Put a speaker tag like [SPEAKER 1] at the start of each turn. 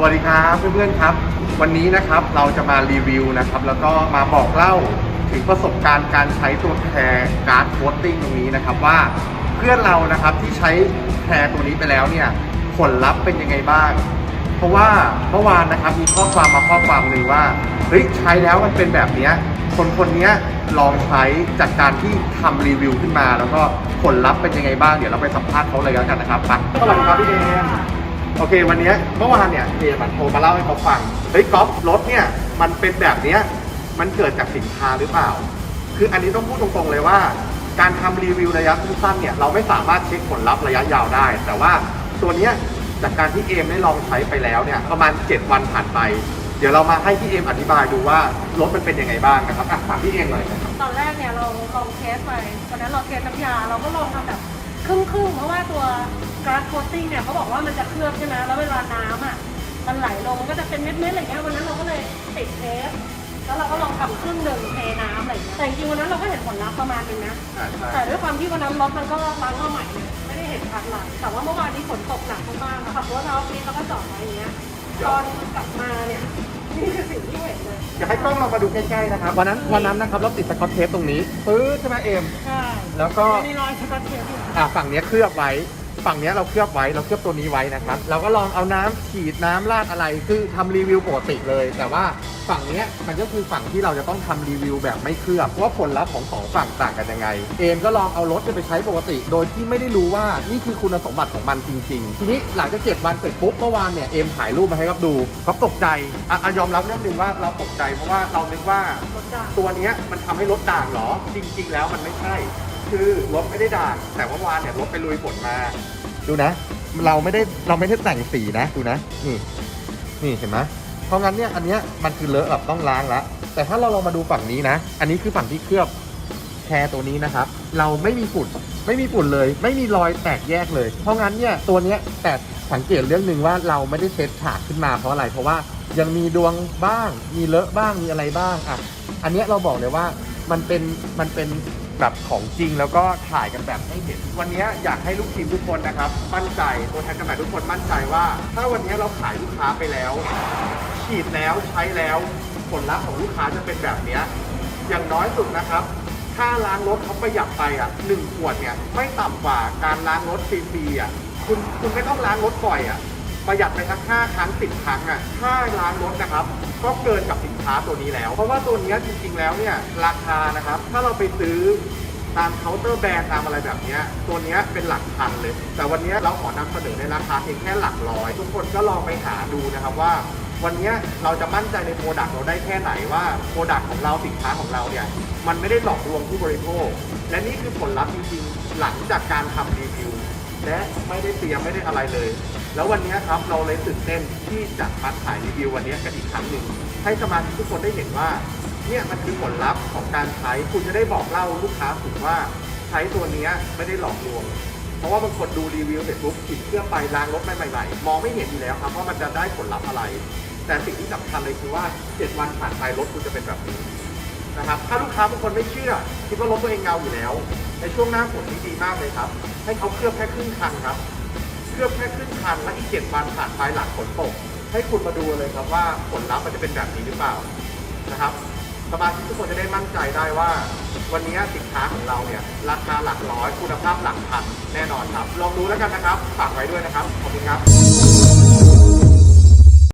[SPEAKER 1] สวัสดีครับเพื่อนๆครับ วันนี้นะครับเราจะมารีวิวนะครับ แล้วก็มาบอกเล่าถึงประสบการณ์การใช้ตัวแพรการ์ดโคตติ้งตรงนี้นะครับว่าเพื่อนเรานะครับที่ใช้แพรตัวนี้ไปแล้วเนี่ยผลลัพธ์เป็นยังไงบ้าง เพราะว่าเมื่อวานนะครับมีข้อความมาข้อความหนึ่งว่าเฮ้ยใช้แล้วมันเป็นแบบนี้คนคนนี้ลองใช้จากการที่ทำรีวิวขึ้นมา แล้วก็ผลลัพธ์เป็นยังไงบ้างเดี๋ยวเราไปสัมภาษณ์เขาเลยแล้วกันนะครับไปสวัสดีครับพี่เดม โอเค วันนี้เมื่อวานเนี่ยเอมันโทรมาเล่าให้เขาฟังเฮ้ยก๊อฟรถเนี่ยมันเป็นแบบเนี้ยมันเกิดจากสินค้าหรือเปล่า คืออันนี้ต้องพูดตรงๆเลยว่า การทำรีวิวระยะสั้นเนี่ยเราไม่สามารถเช็คผลลัพธ์ระยะยาวได้ แต่ว่าตัวเนี้ยจากการที่เอมได้ลองใช้ไปแล้วเนี่ยประมาณ 7 วันผ่านไป เดี๋ยวเรามาให้พี่เอมอธิบายดูว่ารถมันเป็นยังไงบ้างนะครับอะถามพี่เอมหน่อยนะครับ
[SPEAKER 2] ตอนแรกเนี่ยเราลองเทสไปวันนั้นเราเทสน้ำยาเราก็ลองทำแบบครึ่งครึ่งๆเพราะว่าตัว การ์ดโคตติ้งเนี่ยเขาบอกว่ามันจะเคลือบใช่ไหมแล้วเวลาน้ำอะมันไหลลงมันก็จะเป็นเม็ดๆอะไรเงี้ยวันนั้นเราก็เลยติดเทสแล้วเราก็ลองทำครึ่งหนึ่งเทน้ำอะไรเงี้ยแต่จริงๆวันนั้นเราก็เห็นผลลัพธ์ประมาณนึงนะ
[SPEAKER 1] อ่าใช่
[SPEAKER 2] แต่ด้วยความที่วันนั้นรถมันก็ล้างมาใหม่เลยไม่ได้เห็นพักหลังแต่ว่าเมื่อวานนี้ฝนตกหนักมากๆขับรถเราออฟฟิศแล้วก็จอดไว้อย่างเงี้ยตอนกลับมาเนี่ยนี่คือสิ่งที่เห็นเลย
[SPEAKER 1] อยากให้กล้องเรามาดูใกล้ๆนะครับวันนั้นวันนั้นนะครับเราติดสกอตเทปตรงนี้ปื๊ดใช่ไหมเอม
[SPEAKER 2] ใช่
[SPEAKER 1] แล้วก็
[SPEAKER 2] มีรอยสกัดเทปอยู่
[SPEAKER 1] อ่าฝั่งเนี้ยเคลือบไว้ ฝั่งเนี้ยเราเคลือบไว้เราเคลือบตัวนี้ไว้นะครับเราก็ลองเอาน้ำฉีดน้ำราดอะไรคือทำรีวิวปกติเลย แต่ว่าฝั่งเนี้ยมันก็คือฝั่งที่เราจะต้องทำรีวิวแบบไม่เคลือบว่าผลลัพธ์ของสองฝั่งต่างกันยังไง เอมก็ลองเอารถเนี่ยไปใช้ปกติ โดยที่ไม่ได้รู้ว่านี่คือคุณสมบัติของมันจริง ๆ ทีนี้หลังจากเจ็ดวันเสร็จปุ๊บเมื่อวานเนี่ยเอมถ่ายรูปมาให้ครับดูก็ตกใจอะอะยอมรับเรื่องหนึ่งว่าเราตกใจเพราะว่าเรานึกว่า ตัวเนี้ยมันทำให้รถด่างเหรอ จริง ๆ แล้วมันไม่ใช่ คือรถไม่ได้ด่างแต่ว่าวานเนี่ยรถไปลุยฝนมา ดูนะ เราไม่ได้เราไม่ได้แต่งสีนะดูนะนี่นี่เห็นไหมเพราะงั้นเนี่ยอันเนี้ยมันคือเลอะแบบต้องล้างละแต่ถ้าเราลองมาดูฝั่งนี้นะ อันนี้คือฝั่งที่เคลือบแคร์ตัวนี้นะครับ เราไม่มีฝุ่นไม่มีฝุ่นเลย ไม่มีรอยแตกแยกเลย เพราะงั้นเนี่ยตัวเนี้ยแต่สังเกตเรื่องหนึ่งว่าเราไม่ได้เช็ดฉากขึ้นมาเพราะอะไร เพราะว่ายังมีดวงบ้าง มีเลอะบ้างมีอะไรบ้างอะอันเนี้ยเราบอกเลยว่ามันเป็นมันเป็น แบบของจริงแล้วก็ถ่ายกันแบบให้เห็น วันนี้อยากให้ลูกทีมทุกคนนะครับ มั่นใจตัวแทนจำหน่ายทุกคนมั่นใจว่า ถ้าวันนี้เราขายลูกค้าไปแล้ว ฉีดแล้วใช้แล้วผลลัพธ์ของลูกค้าจะเป็นแบบนี้อย่างน้อยสุดนะครับค่าล้างรถเขาประหยัดไปอะหนึ่งขวดเนี่ยไม่ต่ำกว่าการล้างรถฟรีๆอะคุณคุณไม่ต้องล้างรถบ่อยอะ ประหยัดไปสักห้าครั้งสิบครั้งอะค่าล้างรถนะครับ ก็เกินกับสินค้าตัวนี้แล้ว เพราะว่าตัวเนี้ยจริงๆแล้วเนี่ยราคานะครับ ถ้าเราไปซื้อตามเคาน์เตอร์แบรนด์ตามอะไรแบบเนี้ยตัวเนี้ยเป็นหลักพันเลย แต่วันเนี้ยเราขอนำเสนอในราคาเพียงแค่หลักร้อย ทุกคนก็ลองไปหาดูนะครับว่า วันเนี้ยเราจะมั่นใจในโปรดักต์เราได้แค่ไหนว่าโปรดักต์ของเราสินค้าของเราเนี่ยมันไม่ได้หลอกลวงผู้บริโภค และนี่คือผลลัพธ์จริงๆหลังจากการทำรีวิว และไม่ได้เตรียมไม่ได้อะไรเลย แล้ววันนี้ครับเราเลยตื่นเต้นที่จะมาถ่ายรีวิววันนี้กันอีกครั้งหนึ่งให้สมาชิกทุกคนได้เห็นว่าเนี่ยมันคือผลลัพธ์ของการใช้คุณจะได้บอกเล่าลูกค้าถูกว่าใช้ตัวนี้ไม่ได้หลอกลวง เพราะว่าบางคนดูรีวิวเสร็จปุ๊บติดเครื่องไปล้างรถใหม่ๆมองไม่เห็นอยู่แล้วครับว่ามันจะได้ผลลัพธ์อะไร แต่สิ่งที่สำคัญเลยคือว่า 7 วันผ่านไปรถคุณจะเป็นแบบนี้ นะครับ ถ้าลูกค้าบางคนไม่เชื่อคิดว่ารถตัวเองเงาอยู่แล้ว ในช่วงหน้าฝนนี่ดีมากเลยครับ ให้เขาเคลือบแค่ครึ่งคันครับ เคลือบแค่ครึ่งคันแล้วอีก7วันผ่านไปหลังฝนตก ให้คุณมาดูเลยครับว่าผลลัพธ์มันจะเป็นแบบนี้หรือเปล่านะครับสมาชิกทุกคนจะได้มั่นใจได้ว่า วันนี้สินค้าของเราเนี่ยราคาหลักร้อยคุณภาพหลักพันแน่นอนครับ ลองดูแล้วกันนะครับฝากไว้ด้วยนะครับขอบคุณครับ